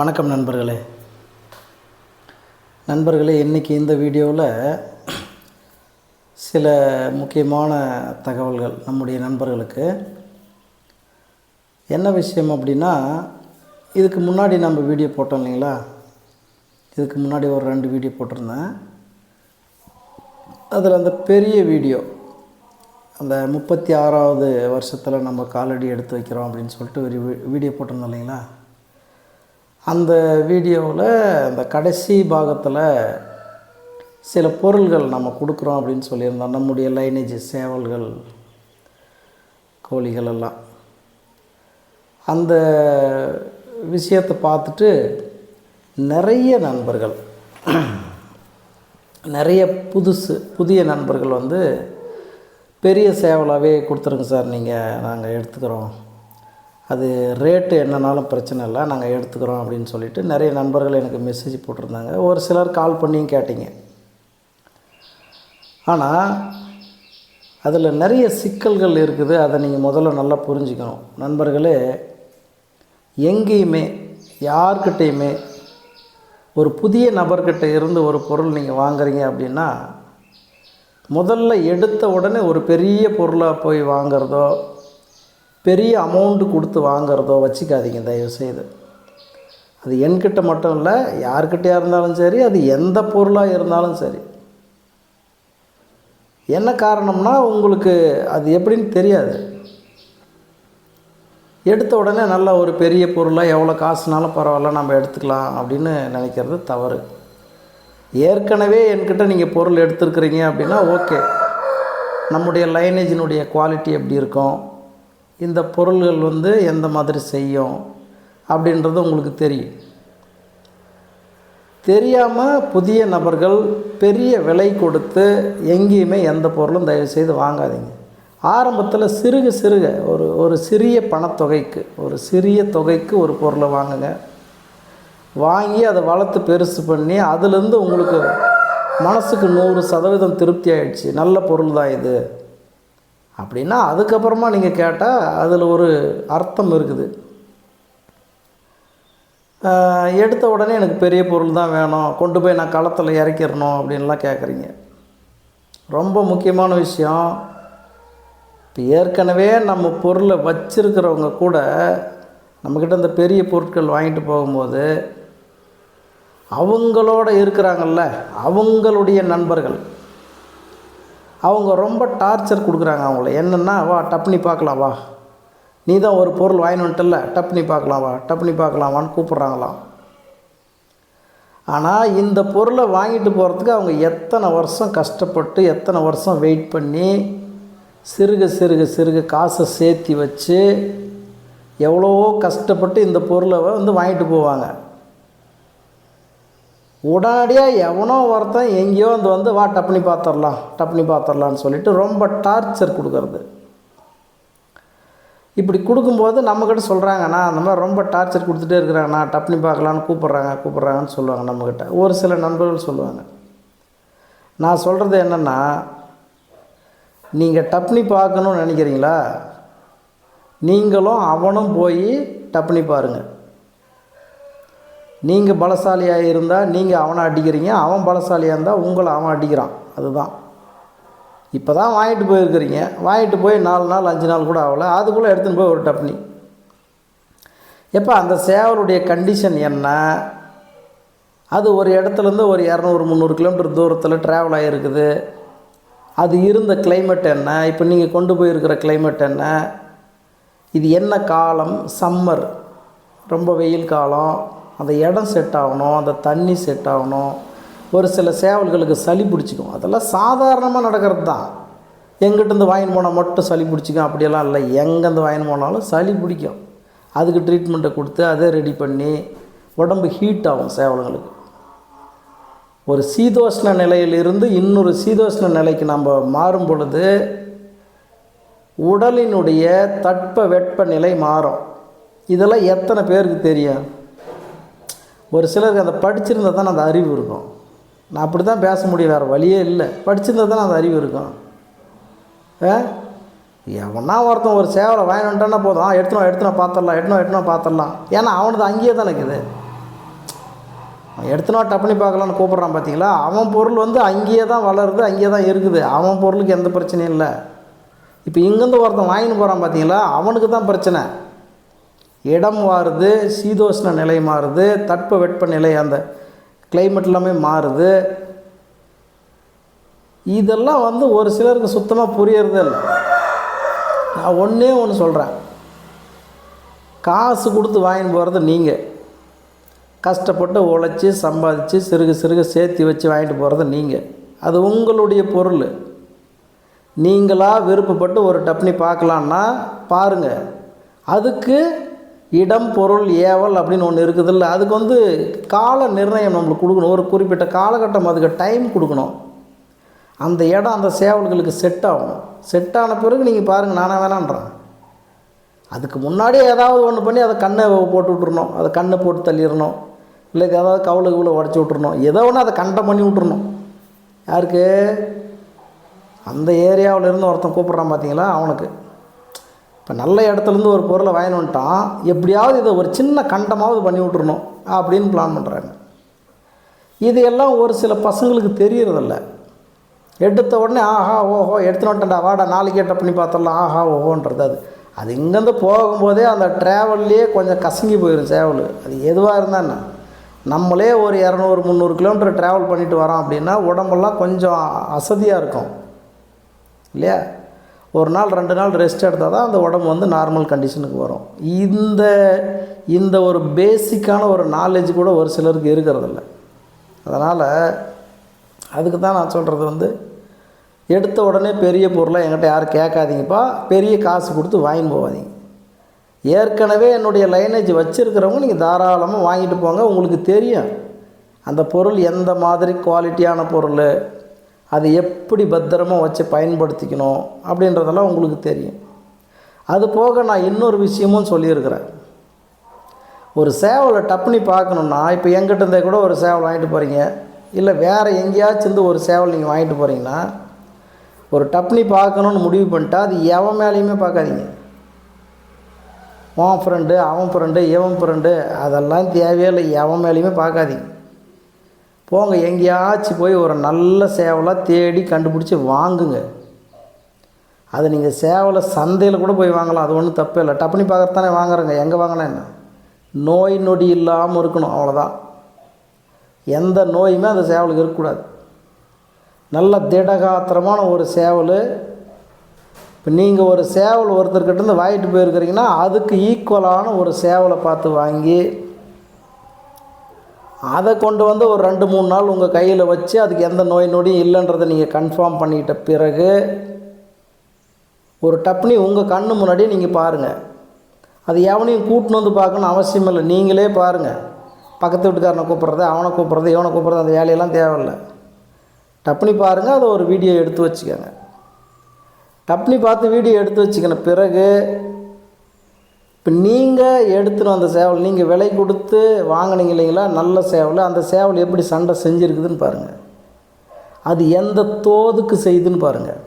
வணக்கம் நண்பர்களே. நண்பர்களே இன்றைக்கி இந்த வீடியோவில் சில முக்கியமான தகவல்கள் நம்முடைய நண்பர்களுக்கு. என்ன விஷயம் அப்படின்னா இதுக்கு முன்னாடி நம்ம வீடியோ போட்டோம் இல்லைங்களா? இதுக்கு முன்னாடி ஒரு ரெண்டு வீடியோ போட்டிருந்தேன். அதில் அந்த பெரிய வீடியோ அந்த முப்பத்தி ஆறாவது வருஷத்தில் நம்ம காலடி எடுத்து வைக்கிறோம் அப்படின்னு சொல்லிட்டு ஒரு வீடியோ போட்டிருந்தோம் இல்லைங்களா? அந்த வீடியோவில் அந்த கடைசி பாகத்தில் சில பொருள்கள் நம்ம கொடுக்குறோம் அப்படின்னு சொல்லியிருந்தோம். நம்முடைய லைனேஜ் சேவல்கள் கோழிகள் எல்லாம். அந்த விஷயத்தை பார்த்துட்டு நிறைய நண்பர்கள் நிறைய புதுசு புதிய நண்பர்கள் வந்து பெரிய சேவலாகவே கொடுத்துருங்க சார் நீங்கள் நாங்கள் எடுத்துக்கிறோம். அது ரேட்டு என்னன்னாலும் பிரச்சனை இல்லை நாங்கள் எடுத்துக்கிறோம் அப்படின்னு சொல்லிட்டு நிறைய நண்பர்கள் எனக்கு மெசேஜ் போட்டிருந்தாங்க. ஒரு சிலர் கால் பண்ணியும் கேட்டீங்க. ஆனால் அதில் நிறைய சிக்கல்கள் இருக்குது அதை நீங்கள் முதல்ல நல்லா புரிஞ்சுக்கணும். நண்பர்களே எங்கேயுமே யார்கிட்டேயுமே ஒரு புதிய நபர்கிட்ட இருந்து ஒரு பொருள் நீங்கள் வாங்குறீங்க அப்படின்னா முதல்ல எடுத்த உடனே ஒரு பெரிய பொருளாக போய் வாங்குறதோ பெரிய அமௌண்ட்டு கொடுத்து வாங்குறதோ வச்சுக்காதீங்க தயவுசெய்து. அது என்கிட்ட மட்டும் இல்லை யார்கிட்டயா இருந்தாலும் சரி அது எந்த பொருளாக இருந்தாலும் சரி. என்ன காரணம்னா உங்களுக்கு அது எப்படின்னு தெரியாது. எடுத்த உடனே நல்ல ஒரு பெரிய பொருளாக எவ்வளோ காசுனாலும் பரவாயில்ல நம்ம எடுத்துக்கலாம் அப்படின்னு நினைக்கிறது தவறு. ஏற்கனவே என்கிட்ட நீங்கள் பொருள் எடுத்துருக்குறீங்க அப்படின்னா ஓகே நம்முடைய லைனேஜினுடைய குவாலிட்டி எப்படி இருக்கும்? இந்த பொருள்கள் வந்து எந்த மாதிரி செய்யும் அப்படின்றது உங்களுக்கு தெரியும். தெரியாமல் புதிய நபர்கள் பெரிய விலை கொடுத்து எங்கேயுமே எந்த பொருளும் தயவுசெய்து வாங்காதீங்க. ஆரம்பத்தில் சிறுக சிறுக ஒரு ஒரு சிறிய பணத்தொகைக்கு ஒரு சிறிய தொகைக்கு ஒரு பொருளை வாங்குங்க. வாங்கி அதை வளர்த்து பெருசு பண்ணி அதுலேருந்து உங்களுக்கு மனசுக்கு நூறு சதவீதம் திருப்தி ஆகிடுச்சு நல்ல பொருள் தான் இது. அப்படின்னா அதுக்கப்புறமா நீங்கள் கேட்டால் அதில் ஒரு அர்த்தம் இருக்குது. எடுத்த உடனே எனக்கு பெரிய பொருள் தான் வேணும். கொண்டு போய் நான் களத்தில் இறக்கிடணும் அப்படின்லாம் கேட்குறீங்க ரொம்ப முக்கியமான விஷயம். இப்போ ஏற்கனவே நம்ம பொருளை வச்சிருக்கிறவங்க கூட நம்மக்கிட்ட இந்த பெரிய பொருட்கள் வாங்கிட்டு போகும்போது அவங்களோட இருக்கிறாங்கல்ல அவங்களுடைய நண்பர்கள். அவங்க ரொம்ப டார்ச்சர் கொடுக்குறாங்க அவங்கள. என்னென்னா வா டப்னி பார்க்கலாம் வா. நீ தான் ஒரு பொருள் வாங்கிட்டு டப்னி பார்க்கலாம் வா. டப்னி பார்க்கலாம் வான்னு கூப்பிட்றாங்களாம். ஆனால் இந்த பொருளை வாங்கிட்டு போகிறதுக்கு அவங்க எத்தனை வருஷம் கஷ்டப்பட்டு எத்தனை வருஷம் வெயிட் பண்ணி சிறுக சிறுக சிறுக காசை சேர்த்தி வச்சு எவ்வளவோ கஷ்டப்பட்டு இந்த பொருளை வந்து வாங்கிட்டு போவாங்க. உடனடியாக எவனோ ஒருத்தன் எங்கேயோ வந்து வந்து வா டப்னி பார்த்துடலாம் டப்னி பார்த்துடலான்னு சொல்லிட்டு ரொம்ப டார்ச்சர் கொடுக்கறது. இப்படி கொடுக்கும்போது நம்மக்கிட்ட சொல்கிறாங்கண்ணா அந்த மாதிரி ரொம்ப டார்ச்சர் கொடுத்துட்டே இருக்கிறாங்கண்ணா டப்னி பார்க்கலான்னு கூப்பிட்றாங்க கூப்பிட்றாங்கன்னு சொல்லுவாங்க நம்மக்கிட்ட ஒரு சில நண்பர்கள் சொல்லுவாங்க. நான் சொல்கிறது என்னென்னா நீங்கள் டப்னி பார்க்கணும்னு நினைக்கிறீங்களா? நீங்களும் அவனும் போய் டப்னி பாருங்கள் நீங்கள் பலசாலியாக இருந்தால் நீங்கள் அவனை அடிக்கிறீங்க அவன் பலசாலியாக இருந்தால் உங்களை அவன் அடிக்கிறான். அதுதான். இப்போ தான் வாங்கிட்டு போயிருக்கிறீங்க. வாங்கிட்டு போய் நாலு நாள் அஞ்சு நாள் கூட ஆகலை. அதுக்குள்ளே எடுத்துன்னு போய் ஒரு டப்னி. எப்போ அந்த சேவலுடைய கண்டிஷன் என்ன? அது ஒரு இடத்துலேருந்து ஒரு இரநூறு முந்நூறு கிலோமீட்டர் தூரத்தில் ட்ராவல் ஆகிருக்குது அது இருந்த கிளைமேட் என்ன? இப்போ நீங்கள் கொண்டு போயிருக்கிற கிளைமேட் என்ன? இது என்ன காலம்? சம்மர் ரொம்ப வெயில் காலம். அந்த இடம் செட் ஆகணும் அந்த தண்ணி செட் ஆகணும். ஒரு சில சேவல்களுக்கு சளி பிடிச்சிக்கும். அதெல்லாம் சாதாரணமாக நடக்கிறது தான் எங்கிட்டேருந்து வாங்கின்னு போனால் மட்டும் சளி பிடிச்சிக்கும். அப்படியெல்லாம் இல்லை. எங்கேருந்து வாங்கின்னு போனாலும் சளி பிடிக்கும். அதுக்கு ட்ரீட்மெண்ட்டை கொடுத்து அதை ரெடி பண்ணி உடம்பு ஹீட் ஆகும் சேவல்களுக்கு. ஒரு சீதோஷ்ண நிலையிலிருந்து இன்னொரு சீதோஷ்ண நிலைக்கு நம்ம மாறும் பொழுது உடலினுடைய தட்ப வெப்ப நிலை மாறும். இதெல்லாம் எத்தனை பேருக்கு தெரியும்? ஒரு சிலருக்கு அந்த படிச்சிருந்தால் தான் அந்த அறிவு இருக்கும். நான் அப்படி தான் பேச முடியும் வேறு வழியே இல்லை. படிச்சிருந்தா தான் அந்த அறிவு இருக்கும். ஆ? எவனா ஒருத்தன் ஒரு சேவலை வாங்கி வந்துட்டானா போதும். எடுத்துனோம் எடுத்துனோம் பார்த்துடலாம் எடுத்துனோம் எடுத்துனோம் பார்த்துடலாம். ஏன்னா அவனது அங்கேயே தான் இருக்குது. எடுத்துனா டப்புனி பார்க்கலான்னு கூப்பிட்றான் பார்த்தீங்களா? அவன் பொருள் வந்து அங்கேயே தான் வளருது அங்கேயே தான் இருக்குது. அவன் பொருளுக்கு எந்த பிரச்சனையும் இல்லை. இப்போ இங்கேருந்து ஒருத்தன் வாங்கின்னு போகிறான் பார்த்தீங்களா? அவனுக்கு தான் பிரச்சனை. இடம் மாறுது சீதோஷ்ண நிலை மாறுது தட்ப வெட்ப நிலை அந்த கிளைமேட் எல்லாமே மாறுது. இதெல்லாம் வந்து ஒரு சிலருக்கு சுத்தமாக புரியறது இல்லை. நான் ஒன்றே ஒன்று சொல்கிறேன் காசு கொடுத்து வாங்கிட்டு போகிறது நீங்கள் கஷ்டப்பட்டு உழைச்சி சம்பாதிச்சு சிறுக சிறுக சேர்த்து வச்சு வாங்கிட்டு போகிறது நீங்கள் அது உங்களுடைய பொருள். நீங்களாக விருப்பப்பட்டு ஒரு டப்னி பார்க்கலான்னா பாருங்கள் அதுக்கு இடம் பொருள் ஏவல் அப்படின்னு ஒன்று இருக்குதுல்ல அதுக்கு வந்து கால நிர்ணயம் நம்மளுக்கு கொடுக்கணும். ஒரு குறிப்பிட்ட காலகட்டம் அதுக்கு டைம் கொடுக்கணும். அந்த இடம் அந்த சேவல்களுக்கு செட் ஆகும் செட் ஆன பிறகு நீங்கள் பாருங்கள் நானே வேணான்றேன். அதுக்கு முன்னாடியே ஏதாவது ஒன்று பண்ணி அதை கண்ணை போட்டு விட்டுறணும். அதை கண்ணை போட்டு தள்ளிடணும். இல்லை ஏதாவது கவுளை கவுளை உடச்சி விட்டுறணும். ஏதோ ஒன்று அதை கண்டம் பண்ணி விட்டுறணும். யாருக்கு? அந்த ஏரியாவில் இருந்து ஒருத்தன் கூப்பிட்றான் பார்த்தீங்களா அவனுக்கு. இப்போ நல்ல இடத்துலேருந்து ஒரு பொருளை வாங்கினோன்ட்டான் வந்துட்டான் எப்படியாவது இதை ஒரு சின்ன கண்டமாவது பண்ணி விட்ருணும் அப்படின்னு பிளான் பண்ணுறாங்க இது எல்லாம் ஒரு சில பசங்களுக்கு தெரியறதில்ல. எடுத்த உடனே ஆஹா ஓஹோ எடுத்துன்னு வாடா நாளைக்கே டப் பண்ணி பார்த்துடலாம் ஆஹா ஓஹோன்றது அது. அது இங்கேருந்து போகும்போதே அந்த ட்ராவல்லையே கொஞ்சம் கசங்கி போயிடும் சேவல். அது எதுவாக இருந்தால் என்ன நம்மளே ஒரு இரநூறு முந்நூறு கிலோமீட்டர் ட்ராவல் பண்ணிட்டு வரோம் அப்படின்னா உடம்பெல்லாம் கொஞ்சம் அசதியாக இருக்கும். இல்லையா? ஒரு நாள் ரெண்டு நாள் ரெஸ்ட் எடுத்தால் தான் அந்த உடம்பு வந்து நார்மல் கண்டிஷனுக்கு வரும். இந்த இந்த ஒரு பேசிக்கான ஒரு நாலேஜ் கூட ஒரு சிலருக்கு இருக்கிறதில்ல. அதனால் அதுக்கு தான் நான் சொல்கிறது வந்து எடுத்த உடனே பெரிய பொருளை என்கிட்ட யாரும் கேட்காதீங்கப்பா பெரிய காசு கொடுத்து வாங்கின்னு போகாதீங்க. ஏற்கனவே என்னுடைய லைனேஜ் வச்சுருக்கிறவங்க நீங்கள் தாராளமாக வாங்கிட்டு போங்க உங்களுக்கு தெரியும். அந்த பொருள் எந்த மாதிரி குவாலிட்டியான பொருள் அது எப்படி பத்திரமாக வச்சு பயன்படுத்திக்கணும் அப்படின்றதெல்லாம் உங்களுக்கு தெரியும். அது போக நான் இன்னொரு விஷயமும் சொல்லியிருக்கிறேன். ஒரு சேவலை டப்புனி பார்க்கணுன்னா இப்போ எங்கிட்ட இருந்தே கூட ஒரு சேவல் வாங்கிட்டு போகிறீங்க இல்லை வேறு எங்கேயாச்சும் இருந்து ஒரு சேவல் நீங்கள் வாங்கிட்டு போகிறீங்கன்னா ஒரு டப்னி பார்க்கணுன்னு முடிவு பண்ணிட்டா அது எவன் மேலேயுமே பார்க்காதீங்க. உன் ஃப்ரெண்டு அவன் ஃப்ரெண்டு இவன் ஃப்ரெண்டு அதெல்லாம் தேவையே இல்லை எவன் மேலேயுமே பார்க்காதீங்க. போங்க எங்கேயாச்சும் போய் ஒரு நல்ல சேவலாக தேடி கண்டுபிடிச்சி வாங்குங்க. அது நீங்கள் சேவலை சந்தையில் கூட போய் வாங்கலாம். அது ஒன்றும் தப்பே இல்லை. டப்புனி பார்க்கறதானே வாங்குறேங்க எங்கே வாங்கினா என்ன? நோய் நொடி இல்லாமல் இருக்கணும். அவ்வளோதான் எந்த நோயுமே அந்த சேவலுக்கு இருக்கக்கூடாது. நல்ல திடகாத்திரமான ஒரு சேவல். இப்போ நீங்கள் ஒரு சேவல் ஒருத்தர்கிட்டருந்து வாங்கிட்டு போயிருக்கிறீங்கன்னா அதுக்கு ஈக்குவலான ஒரு சேவலை பார்த்து வாங்கி அதை கொண்டு வந்து ஒரு ரெண்டு மூணு நாள் உங்கள் கையில் வச்சு அதுக்கு எந்த நோய் நொடியும் இல்லைன்றதை நீங்கள் கன்ஃபார்ம் பண்ணிட்ட பிறகு ஒரு டப்னி உங்கள் கண்ணு முன்னாடியே நீங்கள் பாருங்கள் அது எவனையும் கூட்டின்னு வந்து பார்க்கணும் அவசியம் இல்லை. நீங்களே பாருங்கள் பக்கத்து வீட்டுக்காரனை கூப்பிட்றது அவனை கூப்பிட்றது இவனை கூப்பிட்றது அந்த வேலையெல்லாம் தேவையில்லை. டப்னி பாருங்கள் அதை ஒரு வீடியோ எடுத்து வச்சுக்கோங்க. டப்னி பார்த்து வீடியோ எடுத்து வச்சுக்கின பிறகு இப்போ நீங்கள் எடுத்துன்னு வந்த சேவல் நீங்கள் விலை கொடுத்து வாங்கினீங்க இல்லைங்களா? நல்ல சேவல். அந்த சேவல் எப்படி சண்டை செஞ்சுருக்குதுன்னு பாருங்கள் அது எந்த தோதுக்கு செய்யுதுன்னு பாருங்கள்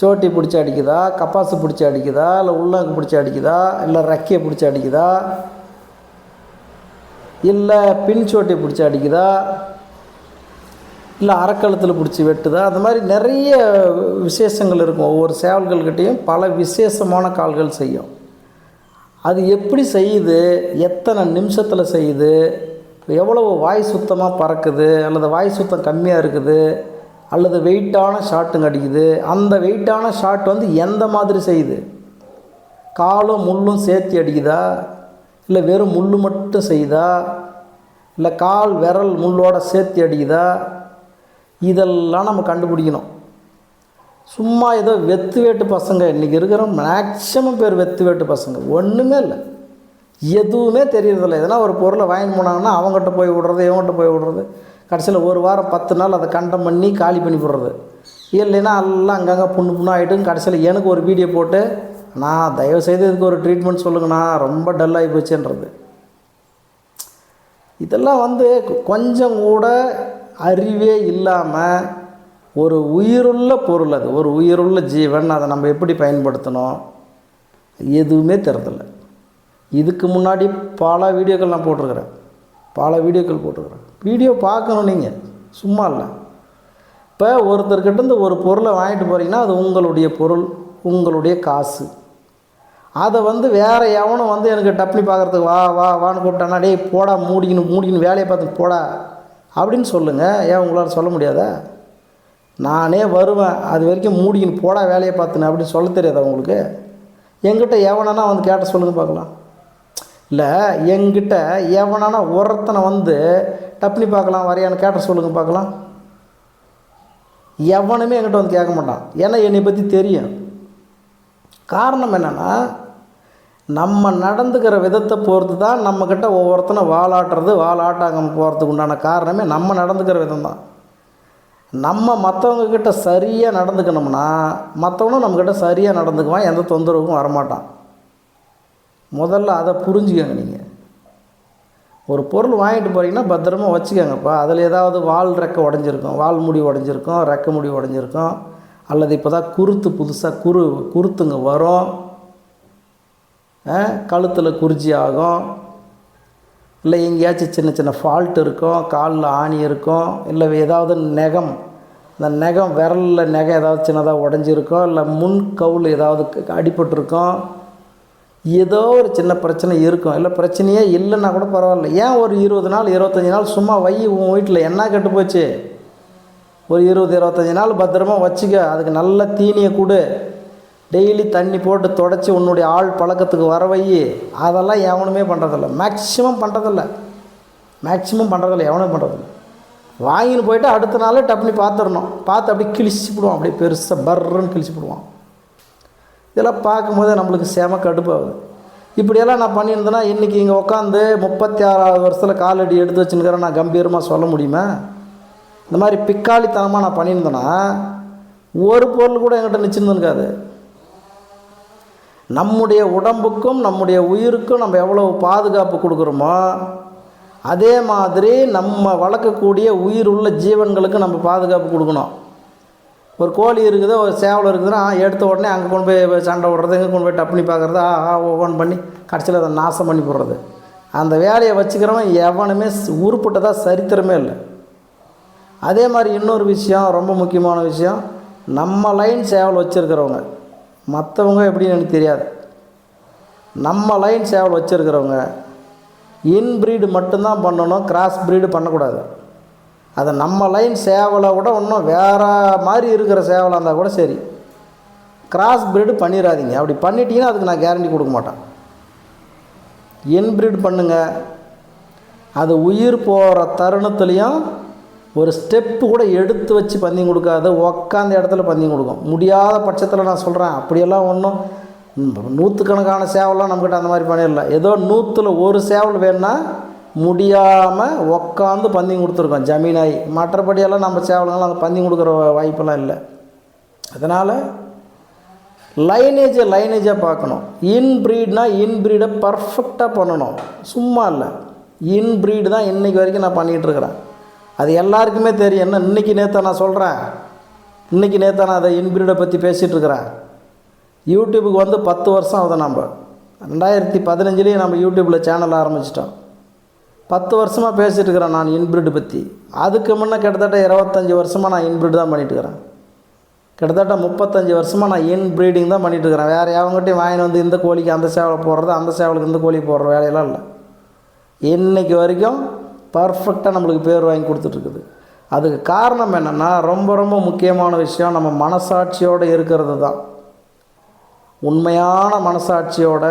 சோட்டி பிடிச்சி அடிக்குதா? கப்பாசு பிடிச்சி அடிக்குதா? இல்லை உள்ளாக்கு பிடிச்சி அடிக்குதா? இல்லை ரக்கையை பிடிச்சி அடிக்குதா? இல்லை பின் சோட்டி பிடிச்சி அடிக்குதா? இல்லை அறக்கழுத்தில் பிடிச்சி வெட்டுதா? அந்த மாதிரி நிறைய விசேஷங்கள் இருக்கும். ஒவ்வொரு சேவல்கள்கிட்டையும் பல விசேஷமான கால்கள் செய்யும். அது எப்படி செய்யுது? எத்தனை நிமிஷத்தில் செய்யுது? எவ்வளவு வாய் சுத்தமாக பறக்குது? அல்லது வாய் சுத்தம் கம்மியாக இருக்குது? அல்லது வெயிட்டான ஷாட்டுங்க அடிக்குது அந்த வெயிட்டான ஷாட் வந்து எந்த மாதிரி செய்யுது? காலும் முள்ளும் சேர்த்து அடிக்குதா? இல்லை வெறும் முள் மட்டும் செய்யுதா? இல்லை கால் விரல் முள்ளோட சேர்த்து அடிக்குதா? இதெல்லாம் நம்ம கண்டுபிடிக்கணும். சும்மா ஏதோ வெத்து வேட்டு பசங்க. இன்றைக்கி இருக்கிற மேக்ஸிமம் பேர் வெத்து வேட்டு பசங்க. ஒன்றுமே இல்லை. எதுவுமே தெரியறதில்ல. எதனா ஒரு பொருளை வாங்கிட்டு போனாங்கன்னா அவங்ககிட்ட போய் விடுறது இவங்ககிட்ட போய் விடுறது. கடைசியில் ஒரு வாரம் பத்து நாள் அதை கண்டம் பண்ணி காலி பண்ணி போடுறது. இல்லைன்னா எல்லாம் அங்கங்கே புண்ணு புண்ணு ஆகிட்டு கடைசியில் எனக்கு ஒரு வீடியோ போட்டு நான் தயவுசெய்து இதுக்கு ஒரு ட்ரீட்மெண்ட் சொல்லுங்கண்ணா. ரொம்ப டல்லாகி போச்சுன்றது. இதெல்லாம் வந்து கொஞ்சம் கூட அறிவே இல்லாமல் ஒரு உயிருள்ள பொருள் அது. ஒரு உயிருள்ள ஜீவன் அதை நம்ம எப்படி பயன்படுத்தணும்? எதுவுமே தெரிதில்ல இதுக்கு முன்னாடி பல வீடியோக்கள் நான் போட்டிருக்கிறேன். பல வீடியோக்கள் போட்டிருக்கிறேன். வீடியோ பார்க்கணும் நீங்கள் சும்மா இல்லை. இப்போ ஒருத்தர்கிட்ட இருந்து ஒரு பொருளை வாங்கிட்டு போகிறீங்கன்னா அது உங்களுடைய பொருள் உங்களுடைய காசு. அதை வந்து வேறு எவனும் வந்து எனக்கு டப்னி பார்க்குறதுக்கு வா வா வான்னு கூப்பிட்டானா டேய் போடா மூடிக்கணும் மூடிக்கணும் வேலையை பார்த்து போடா. அப்படின்னு சொல்லுங்கள் ஏன் உங்களால் சொல்ல முடியாதா? நானே வருவேன். அது வரைக்கும் மூடிக்கின்னு போடா வேலையை பார்த்துன்னு அப்படின்னு சொல்ல தெரியாதா உங்களுக்கு? எங்கிட்ட எவனானா வந்து கேட்ட சொல்லுங்கள் பார்க்கலாம். இல்லை எங்கிட்ட எவனானா ஒருத்தனை வந்து டப்னி பார்க்கலாம் வரையான்னு கேட்ட சொல்லுங்கள் பார்க்கலாம். எவனுமே என்கிட்ட வந்து கேட்க மாட்டான். ஏன்னா என்னை பற்றி தெரியும். காரணம் என்னென்னா நம்ம நடந்துக்கிற விதத்தை பொறுத்து தான் நம்மக்கிட்ட ஒவ்வொருத்தனை வாலாட்டுறது வாலாட்டாங்க போகிறதுக்கு உண்டான காரணமே நம்ம நடந்துக்கிற விதம் தான் நம்ம மற்றவங்கக்கிட்ட சரியாக நடந்துக்கணும்னா மற்றவனும் நம்மக்கிட்ட சரியாக நடந்துக்குவான் எந்த தொந்தரவுக்கும் வரமாட்டான். முதல்ல அதை புரிஞ்சுக்கங்க நீங்கள் ஒரு பொருள் வாங்கிட்டு போகிறீங்கன்னா பத்திரமா வச்சுக்கோங்கப்பா. அதில் ஏதாவது வால் ரெக்கை உடஞ்சிருக்கும் வால் முடி உடஞ்சிருக்கும் ரெக்கை முடி உடஞ்சிருக்கும் அல்லது இப்போ தான் குருத்து புதுசாக குரு குருத்துங்க வரும். கழுத்தில் குறிச்சி ஆகும். இல்லை எங்கேயாச்சும் சின்ன சின்ன ஃபால்ட் இருக்கும் காலில் ஆணி இருக்கும் இல்லை ஏதாவது நெகம். இந்த நெகம் விரலில் நெகம் ஏதாவது சின்னதாக உடஞ்சிருக்கும் இல்லை முன் கவுல் ஏதாவது க- அடிபட்டிருக்கும் ஏதோ ஒரு சின்ன பிரச்சனை இருக்கும். இல்லை பிரச்சனையே இல்லைன்னா கூட பரவாயில்ல. ஏன் ஒரு இருபது நாள் இருபத்தஞ்சி நாள் சும்மா வை உன் வீட்டில் என்ன கெட்டு போச்சு? ஒரு இருபது இருபத்தஞ்சி நாள் பத்திரமா வச்சுக்க அதுக்கு நல்ல தீனியை கொடு. டெய்லி தண்ணி போட்டு தொடச்சி உன்னுடைய ஆள் பழக்கத்துக்கு வர அதெல்லாம் எவனுமே பண்ணுறதில்ல மேக்ஸிமம் பண்ணுறதில்ல மேக்ஸிமம் பண்ணுறதில்ல எவனும் பண்ணுறதில்ல வாங்கின்னு போயிட்டு அடுத்த நாளே டப்புனி பார்த்துடணும் பார்த்து அப்படியே கிழிச்சு விடுவான். அப்படியே பெருசாக பர்றன்னு கிழிச்சு விடுவான். இதெல்லாம் பார்க்கும்போது நம்மளுக்கு செம கடுப்பாகுது. இப்படியெல்லாம் நான் பண்ணியிருந்தேன்னா இன்றைக்கி இங்கே உட்காந்து முப்பத்தி ஆறாவது வருஷத்தில் காலடி எடுத்து வச்சுருக்கிறேன் நான் கம்பீரமாக சொல்ல முடியுமா? இந்த மாதிரி பிக்காளித்தனமாக நான் பண்ணியிருந்தேன்னா ஒரு பொருள் கூட என்கிட்ட நிச்சயிருந்துருக்காது நம்முடைய உடம்புக்கும் நம்முடைய உயிருக்கும் நம்ம எவ்வளோ பாதுகாப்பு கொடுக்குறோமோ அதே மாதிரி நம்ம வளர்க்கக்கூடிய உயிர் உள்ள ஜீவன்களுக்கு நம்ம பாதுகாப்பு கொடுக்கணும். ஒரு கோழி இருக்குது ஒரு சேவல் இருக்குதுன்னா எடுத்த உடனே அங்கே கொண்டு போய் சண்டை விடுறது இங்கே கொண்டு போய் டப்புனி பார்க்குறது ஆ ஆ ஓவன் பண்ணி கடைசியில் அதை நாசம் பண்ணி போடுறது. அந்த வேலையை வச்சுக்கிறவன் எவனுமே உருப்பிட்டதாக சரித்திரமே இல்லை. அதே மாதிரி இன்னொரு விஷயம் ரொம்ப முக்கியமான விஷயம் நம்ம லைன் சேவல் வச்சுருக்கிறவங்க. மற்றவங்க எப்படின்னு எனக்கு தெரியாது. நம்ம லைன் சேவல் வச்சுருக்கிறவங்க இன்பிரீடு மட்டும்தான் பண்ணணும் கிராஸ் ப்ரீடு பண்ணக்கூடாது. அதை நம்ம லைன் சேவலை விட இன்னும் வேறு மாதிரி இருக்கிற சேவலாக இருந்தால் கூட சரி. கிராஸ் ப்ரீடு பண்ணிடாதீங்க அப்படி பண்ணிட்டீங்கன்னா அதுக்கு நான் கேரண்டி கொடுக்க மாட்டேன். இன்பிரீடு பண்ணுங்க. அது உயிர் போகிற தருணத்துலேயும் ஒரு ஸ்டெப்பு கூட எடுத்து வச்சு பந்தியம் கொடுக்காது உக்காந்த இடத்துல பந்தியம் கொடுக்கும். முடியாத பட்சத்தில் நான் சொல்கிறேன் அப்படியெல்லாம் ஒன்றும் நூற்றுக்கணக்கான சேவலாம் நம்மக்கிட்ட அந்த மாதிரி பண்ணிடல. ஏதோ நூற்றில் ஒரு சேவல் வேணுன்னா முடியாமல் உக்காந்து பந்தியம் கொடுத்துருக்கோம் ஜமீனாய். மற்றபடியெல்லாம் நம்ம சேவலுங்கெல்லாம் அந்த பந்தியம் கொடுக்குற வாய்ப்பெல்லாம் இல்லை. அதனால் லைனேஜை லைனேஜாக பார்க்கணும். இன்ப்ரீட்னா இன்ப்ரீடை பர்ஃபெக்டாக பண்ணணும். சும்மா இல்லை. இன்ப்ரீடு தான் இன்றைக்கி வரைக்கும் நான் பண்ணிகிட்ருக்கிறேன் அது எல்லாருக்குமே தெரியும். என்ன இன்றைக்கி நேற்று நான் சொல்கிறேன் இன்றைக்கி நேற்று நான் அதை இன்பிரீடை பற்றி பேசிகிட்டு இருக்கிறேன். யூடியூபுக்கு வந்து பத்து வருஷம் ஆகுது நம்ம ரெண்டாயிரத்தி பதினஞ்சுலேயே நம்ம யூடியூப்பில் சேனல் ஆரம்பிச்சிட்டோம். பத்து வருஷமாக பேசிகிட்டு இருக்கிறேன் நான் இன்பிரிட் பற்றி அதுக்கு முன்னே கிட்டத்தட்ட இருபத்தஞ்சி வருஷமாக நான் இன்பிரிட் தான் பண்ணிட்டு இருக்கிறேன். கிட்டத்தட்ட முப்பத்தஞ்சு வருஷமாக நான் இன் ப்ரீடிங் தான் பண்ணிட்டு இருக்கிறேன். வேறு எவங்ககிட்டயும் வாங்கிட்டு வந்து இந்த கோழிக்கு அந்த சேவலை போடுறது அந்த சேவலுக்கு இந்த கோழி போடுற வேலையெல்லாம் இல்லை. இன்னைக்கு வரைக்கும் பர்ஃபெக்டாக நம்மளுக்கு பேர் வாங்கி கொடுத்துட்ருக்குது. அதுக்கு காரணம் என்னென்னா ரொம்ப ரொம்ப முக்கியமான விஷயம் நம்ம மனசாட்சியோடு இருக்கிறது தான். உண்மையான மனசாட்சியோட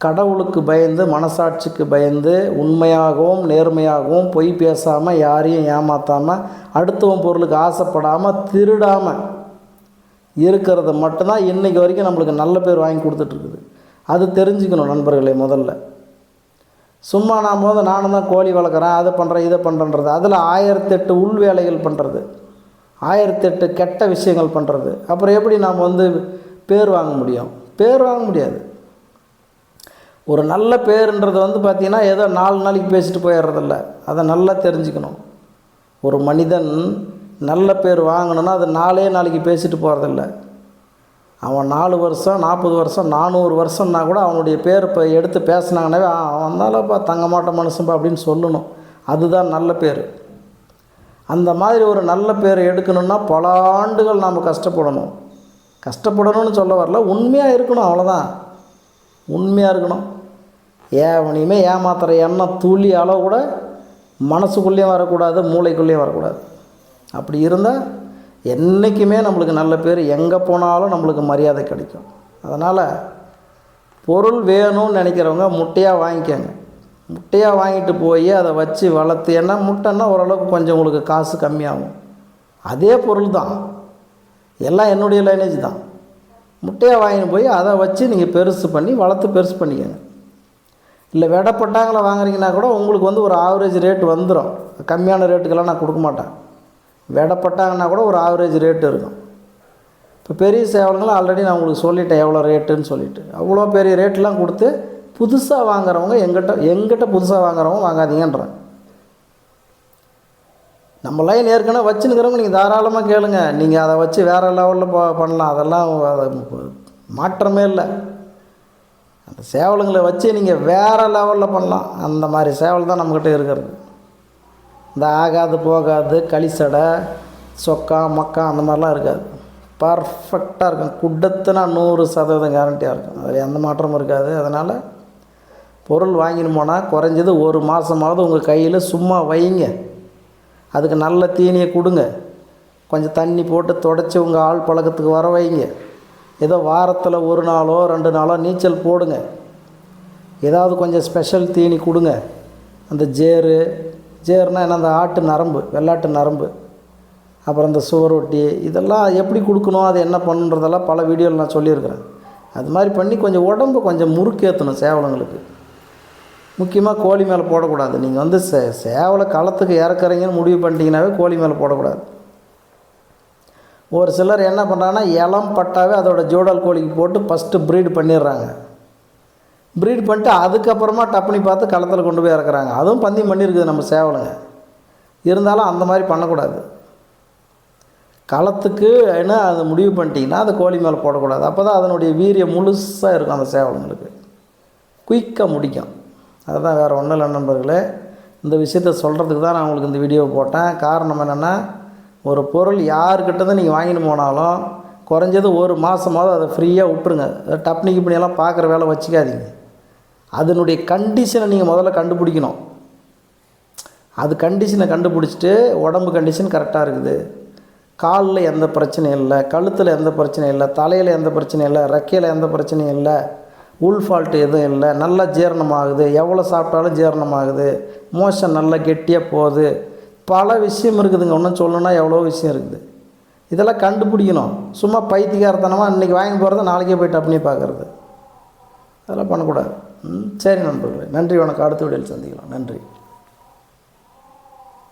கடவுளுக்கு பயந்து மனசாட்சிக்கு பயந்து உண்மையாகவும் நேர்மையாகவும் பொய் பேசாமல் யாரையும் ஏமாற்றாமல் அடுத்தவன் பொருளுக்கு ஆசைப்படாமல் திருடாமல் இருக்கிறது மட்டும்தான் இன்றைக்கி வரைக்கும் நம்மளுக்கு நல்ல பேர் வாங்கி கொடுத்துட்ருக்குது. அது தெரிஞ்சுக்கணும் நண்பர்களே முதல்ல. சும்மா நான் போது நானும் தான் கோழி வளர்க்குறேன் அதை பண்ணுறேன் இதை பண்ணுறன்றது அதில் ஆயிரத்தெட்டு உள் வேலைகள் பண்ணுறது ஆயிரத்தெட்டு கெட்ட விஷயங்கள் பண்ணுறது அப்புறம் எப்படி நாம் வந்து பேர் வாங்க முடியும்? பேர் வாங்க முடியாது. ஒரு நல்ல பேருன்றது வந்து பார்த்திங்கன்னா ஏதோ நாலு நாளைக்கு பேசிட்டு போயிடுறதில்ல. அதை நல்லா தெரிஞ்சுக்கணும். ஒரு மனிதன் நல்ல பேர் வாங்கணும்னா அது நாலே நாளைக்கு பேசிட்டு போகிறதில்ல அவன் நாலு வருஷம் நாற்பது வருஷம் நானூறு வருஷம்னா கூட அவனுடைய பேர் இப்போ எடுத்து பேசினாங்கன்னாவே அவன் தான்ப்பா தங்க மாட்ட மனுஷன்பா அப்படின்னு சொல்லணும். அதுதான் நல்ல பேர். அந்த மாதிரி ஒரு நல்ல பேர் எடுக்கணும்னா பல ஆண்டுகள் நாம் கஷ்டப்படணும். கஷ்டப்படணும்னு சொல்ல வரல உண்மையாக இருக்கணும் அவ்வளோதான் உண்மையாக இருக்கணும். ஏவனையுமே ஏமாத்துற எண்ணம் துளி அளவு கூட மனசுக்குள்ளேயும் வரக்கூடாது மூளைக்குள்ளேயும் வரக்கூடாது. அப்படி இருந்தால் என்றைக்குமே நம்மளுக்கு நல்ல பேர் எங்கே போனாலும் நம்மளுக்கு மரியாதை கிடைக்கும். அதனால் பொருள் வேணும்னு நினைக்கிறவங்க முட்டையாக வாங்கிக்கோங்க. முட்டையாக வாங்கிட்டு போய் அதை வச்சு வளர்த்து ஏன்னா முட்டைன்னா ஓரளவுக்கு கொஞ்சம் உங்களுக்கு காசு கம்மியாகும். அதே பொருள் தான். எல்லாம் என்னுடைய லைனேஜ் தான். முட்டையாக வாங்கிட்டு போய் அதை வச்சு நீங்கள் பெருசு பண்ணி வளர்த்து பெருசு பண்ணிக்கோங்க. இல்லை விடப்பட்டாங்கள வாங்குறீங்கன்னா கூட உங்களுக்கு வந்து ஒரு ஆவரேஜ் ரேட் வந்துடும் கம்மியான ரேட்டுக்கெல்லாம் நான் கொடுக்க மாட்டேன். விடப்பட்டாங்கன்னா கூட ஒரு ஆவரேஜ் ரேட்டு இருக்கும். இப்போ பெரிய சேவல்கள் ஆல்ரெடி நான் உங்களுக்கு சொல்லிட்டேன் எவ்வளோ ரேட்டுன்னு சொல்லிட்டு. அவ்வளோ பெரிய ரேட்லாம் கொடுத்து புதுசாக வாங்குறவங்க எங்கிட்ட எங்கிட்ட புதுசாக வாங்குறவங்க வாங்காதீங்கன்றேன் நம்ம லைன் ஏற்கனவே வச்சுனுக்கிறவங்க நீங்கள் தாராளமாக கேளுங்க. நீங்கள் அதை வச்சு வேறு லெவலில் பண்ணலாம். அதெல்லாம் மாற்றமே இல்லை. அந்த சேவலுங்களை வச்சு நீங்கள் வேறு லெவலில் பண்ணலாம். அந்த மாதிரி சேவல் தான் நம்மக்கிட்ட இருக்கிறது. இந்த ஆகாது போகாது களிசடை சொக்கா மக்கா அந்த மாதிரிலாம் இருக்காது. பர்ஃபெக்டாக இருக்கும். குட்டத்துனா நூறு சதவீதம் கேரண்டியாக இருக்கும். அதில் எந்த மாற்றமும் இருக்காது. அதனால் பொருள் வாங்கின்னு போனால் குறைஞ்சது ஒரு மாதமாவது உங்கள் கையில் சும்மா வைங்க. அதுக்கு நல்ல தீனியை கொடுங்க. கொஞ்சம் தண்ணி போட்டு தொடச்சி உங்கள் ஆள் பழக்கத்துக்கு வர வைங்க. ஏதோ வாரத்தில் ஒரு நாளோ ரெண்டு நாளோ நீச்சல் போடுங்க. ஏதாவது கொஞ்சம் ஸ்பெஷல் தீனி கொடுங்க. அந்த ஜேரு ஜேர்னா என்ன அந்த ஆட்டு நரம்பு வெள்ளாட்டு நரம்பு அப்புறம் இந்த சுவரொட்டி இதெல்லாம் எப்படி கொடுக்கணும் அது என்ன பண்ணுன்றதெல்லாம் பல வீடியோவில் நான் சொல்லியிருக்கிறேன். அது மாதிரி பண்ணி கொஞ்சம் உடம்பு கொஞ்சம் முறுக்கேற்றணும் சேவலங்களுக்கு. முக்கியமாக கோழி மேலே போடக்கூடாது. நீங்கள் வந்து சே சேவலை களத்துக்கு இறக்குறீங்கன்னு முடிவு பண்ணிட்டீங்கன்னாவே கோழி மேலே போடக்கூடாது. ஒரு சிலர் என்ன பண்ணுறாங்கன்னா இளம் பட்டாவே அதோட ஜோடல் கோழிக்கு போட்டு ஃபஸ்ட்டு ப்ரீடு பண்ணிடுறாங்க. ப்ரீட் பண்ணிட்டு அதுக்கப்புறமா டப்புனி பார்த்து களத்தில் கொண்டு போய் இறக்குறாங்க. அதுவும் பந்தயம் பண்ணியிருக்குது நம்ம சேவலுங்க. இருந்தாலும் அந்த மாதிரி பண்ணக்கூடாது. களத்துக்கு என்ன அது முடிவு பண்ணிட்டீங்கன்னா அது கோழி மேலே போடக்கூடாது. அப்போ தான் அதனுடைய வீரியம் முழுசாக இருக்கும் அந்த சேவலுங்களுக்கு. குயிக்காக முடிக்கும். அதுதான் வேறு ஒன்றும் இல்லை நண்பர்களே. இந்த விஷயத்த சொல்கிறதுக்கு தான் நான் உங்களுக்கு இந்த வீடியோ போட்டேன். காரணம் என்னென்னா ஒரு பொருள் யாருக்கிட்டேருந்து நீங்கள் வாங்கிட்டு போனாலும் குறைஞ்சது ஒரு மாதமாவது அதை ஃப்ரீயாக விட்டுருங்க. டப்னிக்கு பண்ணியெல்லாம் பார்க்குற வேலை வச்சுக்காதீங்க. அதனுடைய கண்டிஷனை நீங்கள் முதல்ல கண்டுபிடிக்கணும். அது கண்டிஷனை கண்டுபிடிச்சிட்டு உடம்பு கண்டிஷன் கரெக்டாக இருக்குது. காலில் எந்த பிரச்சனையும் இல்லை கழுத்தில் எந்த பிரச்சனையும் இல்லை தலையில் எந்த பிரச்சனையும் இல்லை ரெக்கையில் எந்த பிரச்சனையும் இல்லை உள் ஃபால்ட்டு எதுவும் இல்லை நல்லா ஜீரணமாகுது எவ்வளோ சாப்பிட்டாலும் ஜீரணமாகுது மோஷன் நல்லா கெட்டியாக போகுது. பல விஷயம் இருக்குதுங்க. ஒன்றும் சொல்லணும்னா எவ்வளோ விஷயம் இருக்குது. இதெல்லாம் கண்டுபிடிக்கணும். சும்மா பைத்தியக்காரத்தனமாக இன்றைக்கி வாங்கி போகிறத நாளைக்கே போய்ட்டு டப்னி பார்க்குறது. அதெல்லாம் பண்ணக்கூடாது. சரி நண்பர்களே நன்றி. வணக்கம். அடுத்த வீடியோவில் சந்திக்கலாம். நன்றி.